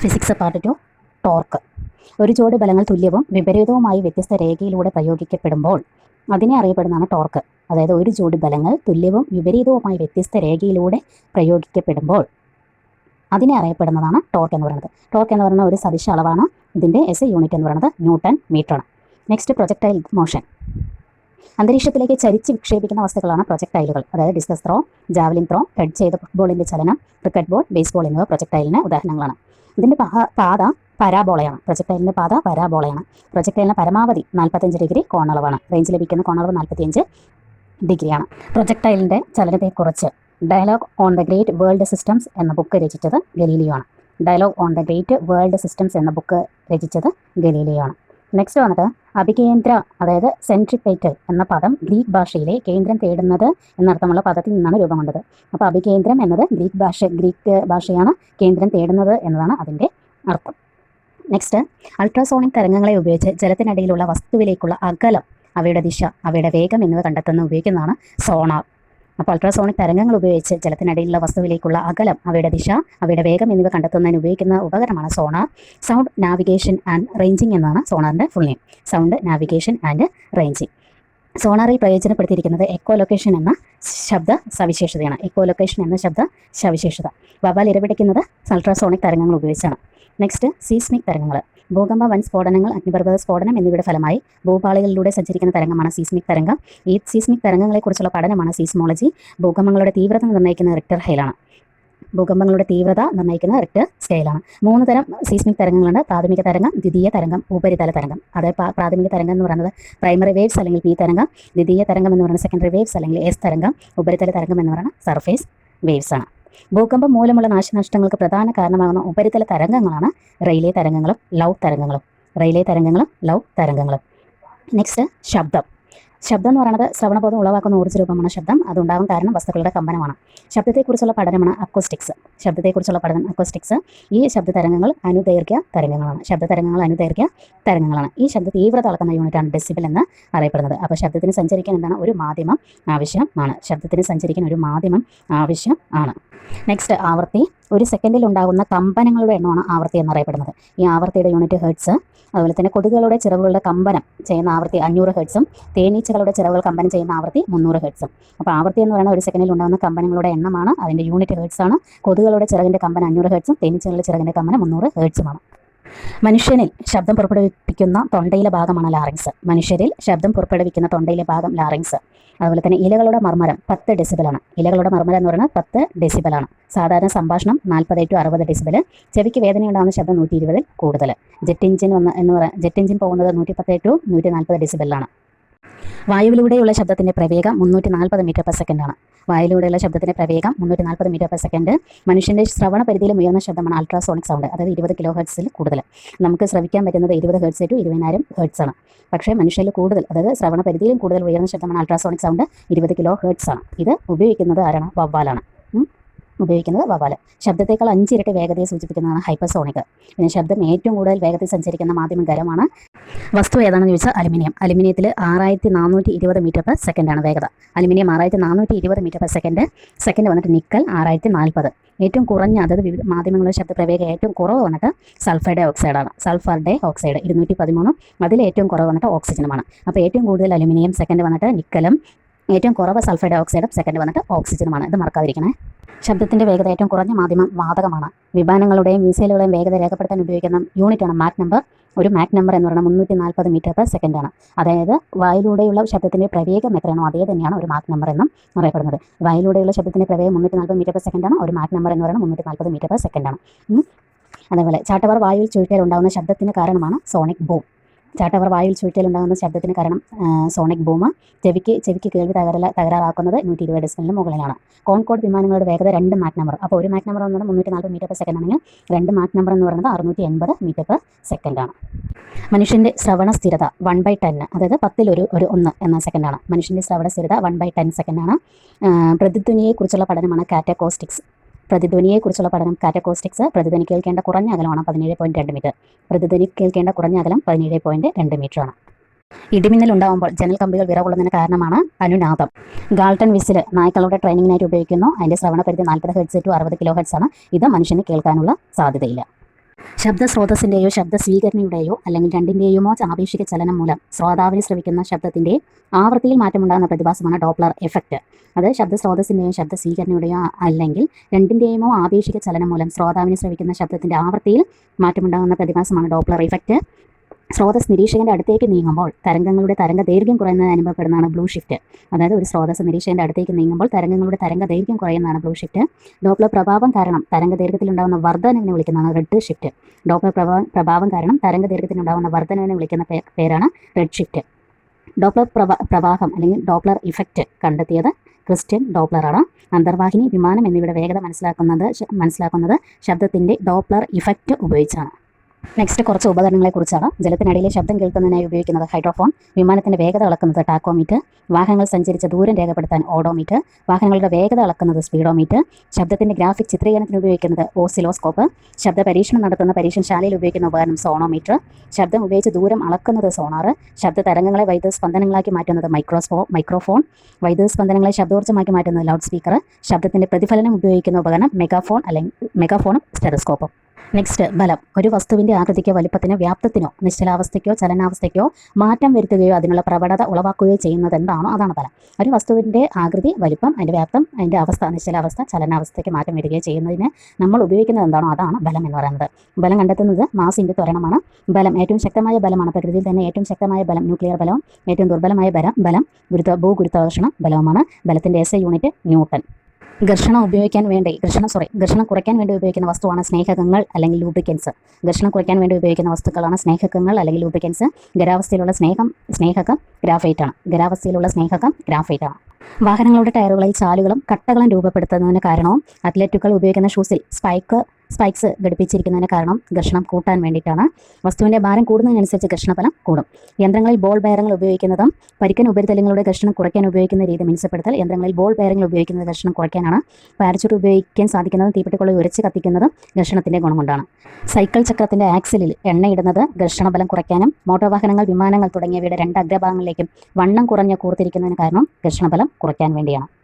Physics part two torque ഒരു ജോഡി ബലങ്ങൾ തുല്യവും വിപരീതവുമായി വ്യത്യസ്ത രേഖയിലൂടെ പ്രയോഗിക്കപ്പെടുമ്പോൾ അതിനെ അറിയപ്പെടുന്നതാണ് ടോർക്ക് അതായത് ഒരു ജോഡി ബലങ്ങൾ തുല്യവും വിപരീതവുമായി വ്യത്യസ്ത രേഖയിലൂടെ പ്രയോഗിക്കപ്പെടുമ്പോൾ അതിനെ അറിയപ്പെടുന്നതാണ് ടോർക്ക് എന്ന് പറയുന്നത്. ടോർക്ക് എന്ന് പറയുന്ന ഒരു സദിശ അളവാണ് ഇതിന്റെ എസ് യൂണിറ്റ് എന്ന് പറയുന്നത് ന്യൂട്ടൺ മീറ്ററാണ് നെക്സ്റ്റ് പ്രൊജക്ടൈൽ മോഷൻ അന്തരീക്ഷത്തിലേക്ക് ചരിച്ച് വിക്ഷേപിക്കുന്ന വസ്തുക്കളാണ് പ്രൊജക്ടൈലുകൾ അതായത് discus throw javelin throw head ചെയ്ത ഫുട്ബോളിന്റെ ചലനം ക്രിക്കറ്റ് ബോൾ ബേസ്ബോൾ എന്നിവ പ്രൊജക്ടൈലിന് ഉദാഹരണങ്ങളാണ്. ഇതിന്റെ പഹ- പാത പരാബോളയാണ്. പ്രൊജക്ടൈലിന്റെ പാത പരാബോളയാണ്. പ്രൊജക്ടൈലിന് പരമാവധി നാൽപ്പത്തഞ്ച് ഡിഗ്രി കോണളവാണ്. റേഞ്ച് ലഭിക്കുന്ന കോണളവ് നാൽപ്പത്തിയഞ്ച് ഡിഗ്രിയാണ്. പ്രൊജക്ടൈലിന്റെ ചലനത്തെക്കുറിച്ച് dialogue on the great world systems എന്ന ബുക്ക് രചിച്ചത് ഗലീലിയോ ആണ്. Dialogue on the great world systems എന്ന ബുക്ക് രചിച്ചത് ഗലീലിയോ ആണ്. നെക്സ്റ്റ് വന്നിട്ട് അഭികേന്ദ്ര അതായത് സെൻട്രിപ്പേറ്റൽ എന്ന പദം ഗ്രീക്ക് ഭാഷയിലെ കേന്ദ്രം തേടുന്നത് എന്നർത്ഥമുള്ള പദത്തിൽ നിന്നാണ് രൂപം കൊണ്ടത്. അപ്പോൾ അഭികേന്ദ്രം എന്നത് ഗ്രീക്ക് ഭാഷ ഗ്രീക്ക് ഭാഷയാണ് കേന്ദ്രം തേടുന്നത് എന്നതാണ് അതിന്റെ അർത്ഥം. നെക്സ്റ്റ് അൾട്രാസോണിക് തരംഗങ്ങളെ ഉപയോഗിച്ച് ജലത്തിനടിയിലുള്ള വസ്തുവിലേക്കുള്ള അകലം അവയുടെ ദിശ അവയുടെ വേഗം എന്നിവ കണ്ടെത്തുന്ന ഉപയോഗിക്കുന്നതാണ് സോണാർ അപ്പോൾ അൾട്രാസോണിക് തരംഗങ്ങൾ ഉപയോഗിച്ച് ജലത്തിനടിയിലുള്ള വസ്തുവിലേക്കുള്ള അകലം അവയുടെ ദിശ അവയുടെ വേഗം എന്നിവ കണ്ടെത്തുന്നതിന് ഉപയോഗിക്കുന്ന ഉപകരണമാണ് sonar sound navigation and ranging എന്നാണ് സോണാറിന്റെ full name sound navigation and ranging സോണാറിൽ പ്രയോജനപ്പെടുത്തിയിരിക്കുന്നത് എക്കോ ലൊക്കേഷൻ എന്ന ശബ്ദ സവിശേഷതയാണ്. എക്കോ ലൊക്കേഷൻ എന്ന ശബ്ദ സവിശേഷത. വവാൽ ഇരപിടിക്കുന്നത് അൾട്രാസോണിക് തരംഗങ്ങൾ ഉപയോഗിച്ചാണ്. നെക്സ്റ്റ് സീസ്മിക് തരംഗങ്ങൾ. ഭൂകമ്പ വൻ സ്ഫോടനങ്ങൾ അഗ്നിപർവത സ്ഫോടനം എന്നിവയുടെ ഫലമായി ഭൂപാളികളിലൂടെ സഞ്ചരിക്കുന്ന തരംഗമാണ് സീസ്മിക് തരംഗം. ഈ സീസ്മിക് തരംഗങ്ങളെക്കുറിച്ചുള്ള പഠനമാണ് സീസ്മോളജി ഭൂകമ്പങ്ങളുടെ തീവ്രത നിർണയിക്കുന്ന റിക്ടർ ഹൈലാണ് ഭൂകമ്പങ്ങളുടെ തീവ്രത നിർണയിക്കുന്ന റിക്ടർ സ്കെയിലാണ് മൂന്ന് തരം സീസ്മിക് തരംഗങ്ങളുണ്ട്. പ്രാഥമിക തരംഗം ദ്വിതീയ തരംഗം ഉപരിതല തരംഗം. അതായത് പ്രാഥമിക തരംഗം എന്ന് പറയുന്നത് പ്രൈമറി വേവ്സ് അല്ലെങ്കിൽ പി തരംഗം ദ്വിതീയ തരംഗം എന്ന് പറയുന്നത് സെക്കൻഡറി വേവ്സ് അല്ലെങ്കിൽ എസ് തരംഗം ഉപരിതല തരംഗം എന്ന് പറയുന്നത് സർഫേസ് വേവ്സ് ആണ്. ഭൂകമ്പം മൂലമുള്ള നാശനഷ്ടങ്ങൾക്ക് പ്രധാന കാരണമാകുന്ന ഉപരിതല തരംഗങ്ങളാണ് റെയിലേ തരംഗങ്ങളും ലവ് തരംഗങ്ങളും. റെയിലേ തരംഗങ്ങളും ലവ് തരംഗങ്ങളും. നെക്സ്റ്റ് ശബ്ദം. ശബ്ദം എന്ന് പറയുന്നത് ശ്രവണബോധം ഉളവാക്കുന്ന ഊർജ രൂപമാണ് ശബ്ദം അതുണ്ടാകും കാരണം വസ്തുക്കളുടെ കമ്പനമാണ്. ശബ്ദത്തെക്കുറിച്ചുള്ള പഠനമാണ് അക്കോസ്റ്റിക്സ് ശബ്ദത്തെക്കുറിച്ചുള്ള പഠനം അക്കോസ്റ്റിക്സ് ഈ ശബ്ദ തരംഗങ്ങൾ അനുദൈർഘ്യ തരംഗങ്ങളാണ്. ശബ്ദ തരംഗങ്ങൾ അനുദൈർഘ്യ തരംഗങ്ങളാണ്. ഈ ശബ്ദ തീവ്രത അളക്കുന്ന യൂണിറ്റാണ് ഡെസിബിൾ എന്ന് അറിയപ്പെടുന്നത്. അപ്പോൾ ശബ്ദത്തിന് സഞ്ചരിക്കാൻ എന്താണ്? ഒരു മാധ്യമം ആവശ്യമാണ്. ശബ്ദത്തിന് സഞ്ചരിക്കാൻ ഒരു മാധ്യമം ആവശ്യം ആണ് നെക്സ്റ്റ് ആവർത്തി. ഒരു സെക്കൻഡിൽ ഉണ്ടാകുന്ന കമ്പനങ്ങളുടെ എണ്ണമാണ് ആവർത്തി എന്നറിയപ്പെടുന്നത് ഈ ആവർത്തിയുടെ യൂണിറ്റ് ഹെർട്സ് അതുപോലെ തന്നെ കൊതുകുകളുടെ ചിറവുകളുടെ കമ്പനം ചെയ്യുന്ന ആവർത്തി അഞ്ഞൂറ് ഹെർട്സും തേനീച്ചകളുടെ ചിറവുകൾ കമ്പനം ചെയ്യുന്ന ആവർത്തി മുന്നൂറ് ഹെർട്സും അപ്പോൾ ആവർത്തി എന്ന് പറയുന്ന ഒരു സെക്കൻഡിൽ ഉണ്ടാകുന്ന കമ്പനങ്ങളുടെ എണ്ണമാണ് അതിന്റെ യൂണിറ്റ് ഹെർട്സ് ആണ്. കൊതുകുകളുടെ ചിറകിന്റെ കമ്പനം അഞ്ഞൂറ് ഹേഴ്സും തേനീച്ചകളുടെ ചിറകിന്റെ കമ്പനം മുന്നൂറ് ഹേഴ്സുമാണ് മനുഷ്യനിൽ ശബ്ദം പുറപ്പെടുവിപ്പിക്കുന്ന തൊണ്ടയിലെ ഭാഗമാണ് ലാറിങ്സ് മനുഷ്യരിൽ ശബ്ദം പുറപ്പെടുവിക്കുന്ന തൊണ്ടയിലെ ഭാഗം ലാറിങ്സ് അതുപോലെ തന്നെ ഇലകളുടെ മർമ്മരം പത്ത് ഡെസിബലാണ് ഇലകളുടെ മർമ്മരം എന്ന് പറയുന്നത് പത്ത് ഡെസിബലാണ് സാധാരണ സംഭാഷണം നാൽപ്പത് ടു അറുപത് ഡെസിബൽ ചെവിക്ക് വേദന ഉണ്ടാകുന്ന ശബ്ദം നൂറ്റി ഇരുപതിൽ കൂടുതൽ. ജെറ്റ് എഞ്ചിൻ വന്ന് എന്ന് പറയാം ജെറ്റ് എഞ്ചിൻ പോകുന്നത് നൂറ്റി പത്ത് ടു നൂറ്റി നാൽപ്പത് ഡെസിബലാണ് വായുവിലൂടെയുള്ള ശബ്ദത്തിന്റെ പ്രവേഗം മുന്നൂറ്റി നാൽപ്പത് മീറ്റർ പെർ സെക്കൻഡാണ് വായുവിലൂടെയുള്ള ശബ്ദത്തിന്റെ പ്രവേഗം മുന്നൂറ്റി നാൽപ്പത് മീറ്റർ പെർ സെക്കൻഡ് മനുഷ്യന്റെ ശ്രവണ പരിധിയിൽ ഉയർന്ന ശബ്ദമാണ് അൾട്രാസോണിക് സൗണ്ട് അതായത് ഇരുപത് കിലോ ഹെർട്സിൽ കൂടുതൽ. നമുക്ക് ശ്രവിക്കാൻ പറ്റുന്നത് ഇരുപത് ഹെർട്സ് ടു ഇരുപതിനായിരം ഹെർട്സ് ആണ്. പക്ഷേ മനുഷ്യരിൽ കൂടുതൽ അതായത് ശ്രവണ പരിധിയിലും കൂടുതൽ ഉയർന്ന ശബ്ദമാണ് അൾട്രാസോണിക് സൗണ്ട് ഇരുപത് കിലോ ഹെർട്സ് ആണ്. ഇത് ഉപയോഗിക്കുന്നത് ആരാണ്? വവ്വാലാണ്. ഉപയോഗിക്കുന്നത് വവ്വാൽ ശബ്ദത്തേക്കാൾ അഞ്ചിരട്ടി വേഗതയെ സൂചിപ്പിക്കുന്നതാണ് ഹൈപ്പർസോണിക് പിന്നെ ശബ്ദം ഏറ്റവും കൂടുതൽ വേഗത്തിൽ സഞ്ചരിക്കുന്ന മാധ്യമം ഖരമാണ് വസ്തു ഏതാണെന്ന് ചോദിച്ചാൽ അലുമിനിയം. അലുമിനിയത്തിൽ ആറായിരത്തി നാനൂറ്റി ഇരുപത് മീറ്റർ പെർ സെക്കൻഡാണ് വേഗത. അലുമിനിയം ആറായിരത്തി നാനൂറ്റി ഇരുപത് മീറ്റർ പെർ സെക്കൻഡ് സെക്കൻഡ് വന്നിട്ട് നിക്കൽ ആറായിരത്തി നാൽപ്പത് ഏറ്റവും കുറഞ്ഞ അതായത് വിവിധ മാധ്യമങ്ങളുടെ ശബ്ദപ്രവേഗം ഏറ്റവും കുറവ് വന്നിട്ട് സൾഫർ ഡൈ ഓക്സൈഡാണ് സൾഫർ ഡൈ ഓക്സൈഡ് ഇരുന്നൂറ്റി പതിമൂന്നും അതിൽ ഏറ്റവും കുറവ് വന്നിട്ട് ഓക്സിജനുമാണ്. അപ്പോൾ ഏറ്റവും കൂടുതൽ അലുമിനിയം സെക്കൻഡ് വന്നിട്ട് നിക്കലും ഏറ്റവും കുറവ് സൾഫർ ഡൈ ഓക്സൈഡും സെക്കൻഡ് വന്നിട്ട് ഓക്സിജനുമാണ്. ഇത് മറക്കാതിരിക്കണേ. ശബ്ദത്തിന്റെ വേഗത ഏറ്റവും കുറഞ്ഞ മാധ്യമം വാതകമാണ്. വിമാനങ്ങളുടെയും മിസൈലുകളുടെയും വേഗത രേഖപ്പെടുത്താൻ ഉപയോഗിക്കുന്ന യൂണിറ്റാണ് മാക് നമ്പർ. ഒരു മാക് നമ്പർ എന്ന് പറയുന്നത് മുന്നൂറ്റി നാൽപ്പത് മീറ്റർ പെർ സെക്കൻഡ് ആണ്. അതായത് വായിലൂടെയുള്ള ശബ്ദത്തിന്റെ പ്രവേഗം എത്രയാണോ അതേ തന്നെയാണ് ഒരു മാക് നമ്പർ എന്നും അറിയപ്പെടുന്നത്. വായിലൂടെയുള്ള ശബ്ദത്തിന്റെ പ്രവേഗം മുന്നൂറ്റി നാൽപ്പത് മീറ്റർ പെർ സെക്കൻഡ് ആണ്. ഒരു മാക് നമ്പർ എന്ന് പറയുന്നത് മുന്നൂറ്റി നാൽപ്പത് മീറ്റർ പെർ സെക്കൻഡ് ആണ്. അതേപോലെ ചാട്ടവർ വായുവിൽ ചുഴറ്റിയാൽ ഉണ്ടാകുന്ന ശബ്ദത്തിന് കാരണമാണ് സോണിക് ബൂം. ചാട്ടവർ വായിൽ ഉണ്ടാകുന്ന ശബ്ദത്തിന് കാരണം സോണിക് ബൂം ചെവിക്ക് ചെവിക്ക് കേൾവി തകരാ തകരാറാക്കുന്നത് നൂറ്റി ഇരുപത് ഡെസിബലിന് മുകളിലാണ്. കോൺകോഡ് വിമാനങ്ങളുടെ വേഗത രണ്ട് മാക് നമ്പർ. അപ്പോൾ ഒരു മാക് നമ്പർ എന്ന് പറഞ്ഞാൽ മുന്നൂറ്റി നാൽപ്പത് മീറ്റർ പെർ സെക്കൻഡ് ആണെങ്കിൽ രണ്ട് മാക് നമ്പർ എന്ന് പറയുന്നത് അറുന്നൂറ്റി എൺപത് മീറ്റർ പെർ സെക്കൻഡാണ് മനുഷ്യന്റെ ശ്രവണ സ്ഥിരത വൺ ബൈ ടെൻ അതായത് പത്തിൽ ഒരു ഒരു ഒന്ന് എന്ന സെക്കൻഡാണ് മനുഷ്യന്റെ ശ്രവണ സ്ഥിരത വൺ ബൈ ടെൻ സെക്കൻഡാണ് പ്രതിധ്വനിയെക്കുറിച്ചുള്ള പഠനമാണ് കാറ്റക്കോസ്റ്റിക്സ് പ്രതിധ്വനിയെക്കുറിച്ചുള്ള പഠനം കാറ്റക്കോസ്റ്റിക്സ് പ്രതിധ്വനി കേൾക്കേണ്ട കുറഞ്ഞ അകലമാണ് പതിനേഴ് പോയിന്റ് രണ്ട് മീറ്റർ പ്രതിധ്വനി കേൾക്കേണ്ട കുറഞ്ഞ അകലം പതിനേഴ് പോയിന്റ് രണ്ട് മീറ്ററാണ് ഇടിമിന്നൽ ഉണ്ടാകുമ്പോൾ ജനൽ കമ്പികൾ വിറകൊള്ളുന്നതിന് കാരണമാണ് അനുനാദം. ഗാൾട്ടൺ വിസിൽ നായ്ക്കളുടെ ട്രെയിനിങ്ങിനായിട്ട് ഉപയോഗിക്കുന്നു. അതിന്റെ ശ്രവണ പരിധി നാൽപ്പത് ഹെഡ്സ് ടു അറുപത് കിലോ ഹെഡ്സ് ആണ്. ഇത് മനുഷ്യന് കേൾക്കാനുള്ള സാധ്യതയില്ല. ശബ്ദ സ്രോതസ്സിന്റെയോ ശബ്ദ സ്വീകരണയുടെയോ അല്ലെങ്കിൽ രണ്ടിന്റെയുമോ ആപേക്ഷിക ചലനം മൂലം ശ്രോതാവിന് ശ്രവിക്കുന്ന ശബ്ദത്തിന്റെ ആവൃത്തിയിൽ മാറ്റമുണ്ടാകുന്ന പ്രതിഭാസമാണ് ഡോപ്ലർ എഫക്റ്റ് അത് ശബ്ദ സ്രോതസ്സിന്റെയോ ശബ്ദ സ്വീകരണയുടെയോ അല്ലെങ്കിൽ രണ്ടിന്റെയുമോ ആപേക്ഷിക ചലനം മൂലം ശ്രോതാവിന് ശ്രവിക്കുന്ന ശബ്ദത്തിന്റെ ആവൃത്തിയിൽ മാറ്റമുണ്ടാകുന്ന പ്രതിഭാസമാണ് ഡോപ്ലർ ഇഫക്റ്റ് സ്രോതസ് നിരീക്ഷകന്റെ അടുത്തേക്ക് നീങ്ങുമ്പോൾ തരംഗങ്ങളുടെ തരംഗ ദൈർഘ്യം കുറയുന്നത് അനുഭവപ്പെടുന്നതാണ് ബ്ലൂ ഷിഫ്റ്റ്. അതായത് ഒരു സ്രോതസ് നിരീക്ഷകന്റെ അടുത്തേക്ക് നീങ്ങുമ്പോൾ തരംഗങ്ങളുടെ തരംഗ ദൈർഘ്യം കുറയുന്നതാണ് ബ്ലൂ ഷിഫ്റ്റ്. ഡോപ്ലർ പ്രഭാവം കാരണം തരംഗ ദൈർഘ്യത്തിലുണ്ടാകുന്ന വർധനവിനെ വിളിക്കുന്നതാണ് റെഡ് ഷിഫ്റ്റ്. ഡോപ്ലർ പ്രഭാവം പ്രഭാവം കാരണം തരംഗ ദൈർഘ്യത്തിലുണ്ടാകുന്ന വർധനവിനെ വിളിക്കുന്ന പേരാണ് റെഡ് ഷിഫ്റ്റ്. ഡോപ്ലർ പ്രവ പ്രവാഹം അല്ലെങ്കിൽ ഡോപ്ലർ ഇഫക്റ്റ് കണ്ടെത്തിയത് ക്രിസ്ത്യൻ ഡോപ്ലറാണ്. അന്തർവാഹിനി വിമാനം എന്നിവയുടെ വേഗത മനസ്സിലാക്കുന്നത് മനസ്സിലാക്കുന്നത് ശബ്ദത്തിന്റെ ഡോപ്ലർ ഇഫക്റ്റ് ഉപയോഗിച്ചാണ്. നെക്സ്റ്റ് കുറച്ച് ഉപകരണങ്ങളെ കുറിച്ചാണ് ജലത്തിനടിയിലെ ശബ്ദം കേൾക്കുന്നതിനായി ഉപയോഗിക്കുന്നത് ഹൈഡ്രോഫോൺ. വിമാനത്തിന്റെ വേഗത അളക്കുന്നത് ടാക്കോമീറ്റർ. വാഹനങ്ങൾ സഞ്ചരിച്ച ദൂരം രേഖപ്പെടുത്താൻ ഓഡോമീറ്റർ. വാഹനങ്ങളുടെ വേഗത അളക്കുന്നത് സ്പീഡോമീറ്റർ. ശബ്ദത്തിന്റെ ഗ്രാഫിക് ചിത്രീകരണത്തിന് ഉപയോഗിക്കുന്നത് ഓസിലോസ്കോപ്പ്. ശബ്ദ പരീക്ഷണം നടത്തുന്ന പരീക്ഷണശാലയിൽ ഉപയോഗിക്കുന്ന ഉപകരണം സോണോമീറ്റർ. ശബ്ദം ഉപയോഗിച്ച് ദൂരം അളക്കുന്നത് സോണാർ. ശബ്ദ തരംഗങ്ങളെ വൈദ്യുത സ്പന്ദനങ്ങളാക്കി മാറ്റുന്നത് മൈക്രോസ്ഫോ മൈക്രോഫോൺ. വൈദ്യുത സ്പന്ദനങ്ങളെ ശബ്ദോർജമാക്കി മാറ്റുന്നത് ലൗഡ് സ്പീക്കർ. ശബ്ദത്തിന്റെ പ്രതിഫലനം ഉപയോഗിക്കുന്ന ഉപകരണം മെഗാഫോൺ അല്ലെങ്കിൽ മെഗാഫോണും സ്റ്റെറോസ്കോപ്പും നെക്സ്റ്റ് ബലം. ഒരു വസ്തുവിന്റെ ആകൃതിക്കോ വലിപ്പത്തിനോ വ്യാപ്തത്തിനോ നിശ്ചലാവസ്ഥയ്ക്കോ ചലനാവസ്ഥയ്ക്കോ മാറ്റം വരുത്തുകയോ അതിനുള്ള പ്രവണത ഉളവാക്കുകയോ ചെയ്യുന്നത് എന്താണോ അതാണ് ബലം. ഒരു വസ്തുവിന്റെ ആകൃതി വലിപ്പം അതിന്റെ വ്യാപ്തം അതിന്റെ അവസ്ഥ നിശ്ചലാവസ്ഥ ചലനാവസ്ഥയ്ക്ക് മാറ്റം വരികയോ ചെയ്യുന്നതിന് നമ്മൾ ഉപയോഗിക്കുന്നത് എന്താണോ അതാണ് ബലം എന്ന് പറയുന്നത്. ബലം കണ്ടെത്തുന്നത് മാസിന്റെ ത്വരണമാണ്. ബലം ഏറ്റവും ശക്തമായ ബലമാണ്. പ്രകൃതിയിൽ തന്നെ ഏറ്റവും ശക്തമായ ബലം ന്യൂക്ലിയർ ബലവും ഏറ്റവും ദുർബലമായ ബലം ബലം ഗുരുത്വ ഭൂഗുരുത്വാകർഷണ ബലവുമാണ്. ബലത്തിന്റെ എസ് യൂണിറ്റ് ന്യൂട്ടൺ. ഘർഷണം ഉപയോഗിക്കാൻ വേണ്ടി ഘർഷണം സോറി ഘർഷണം കുറയ്ക്കാൻ വേണ്ടി ഉപയോഗിക്കുന്ന വസ്തുവാണ് സ്നേഹകങ്ങൾ അല്ലെങ്കിൽ ലൂബ്രിക്കൻസ് ഘർഷണം കുറയ്ക്കാൻ വേണ്ടി ഉപയോഗിക്കുന്ന വസ്തുക്കളാണ് സ്നേഹകങ്ങൾ അല്ലെങ്കിൽ ലൂബ്രിക്കൻസ് ഖരാവസ്ഥയിലുള്ള സ്നേഹം സ്നേഹകം ഗ്രാഫൈറ്റാണ് ആണ്. ഖരാവസ്ഥയിലുള്ള സ്നേഹകം ഗ്രാഫൈറ്റാണ് വാഹനങ്ങളുടെ ടയറുകളിൽ ചാലുകളും കട്ടകളും രൂപപ്പെടുത്തുന്നതിന് കാരണവും അത്ലറ്റുകൾ ഉപയോഗിക്കുന്ന ഷൂസിൽ സ്പൈക്ക് സ്പൈക്സ് ഘടിപ്പിച്ചിരിക്കുന്നതിന് കാരണം ഘർഷണം കൂട്ടാൻ വേണ്ടിയിട്ടാണ്. വസ്തുവിന്റെ ഭാരം കൂടുന്നതിനനുസരിച്ച് ഘർഷണഫലം കൂടും. യന്ത്രങ്ങളിൽ ബോൾ ബെയറിംഗ് ഉപയോഗിക്കുന്നതും പരിക്കൻ ഉപരിതലങ്ങളുടെ ഘർഷണം കുറയ്ക്കാൻ ഉപയോഗിക്കുന്ന രീതി മിനുസപ്പെടുത്തൽ യന്ത്രങ്ങളിൽ ബോൾ ബെയറിംഗ് ഉപയോഗിക്കുന്നത് ഘർഷണം കുറയ്ക്കാനാണ്. പാരച്യൂട്ട് ഉപയോഗിക്കാൻ സാധിക്കുന്നതും തീപ്പെട്ടിക്കൊള്ളി ഉരച്ച് കത്തിക്കുന്നതും ഘർഷണത്തിന്റെ ഗുണം കൊണ്ടാണ് സൈക്കിൾ ചക്രത്തിന്റെ ആക്സിലിൽ എണ്ണയിടുന്നത് ഘർഷണഫലം കുറയ്ക്കാനും മോട്ടോർ വാഹനങ്ങൾ വിമാനങ്ങൾ തുടങ്ങിയവയുടെ രണ്ട് അഗ്രഭാഗങ്ങളിലേക്കും വണ്ണം കുറഞ്ഞ കൂർത്തിരിക്കുന്നതിന് കാരണം ഘർഷണബലം കുറയ്ക്കാൻ വേണ്ടിയാണ്.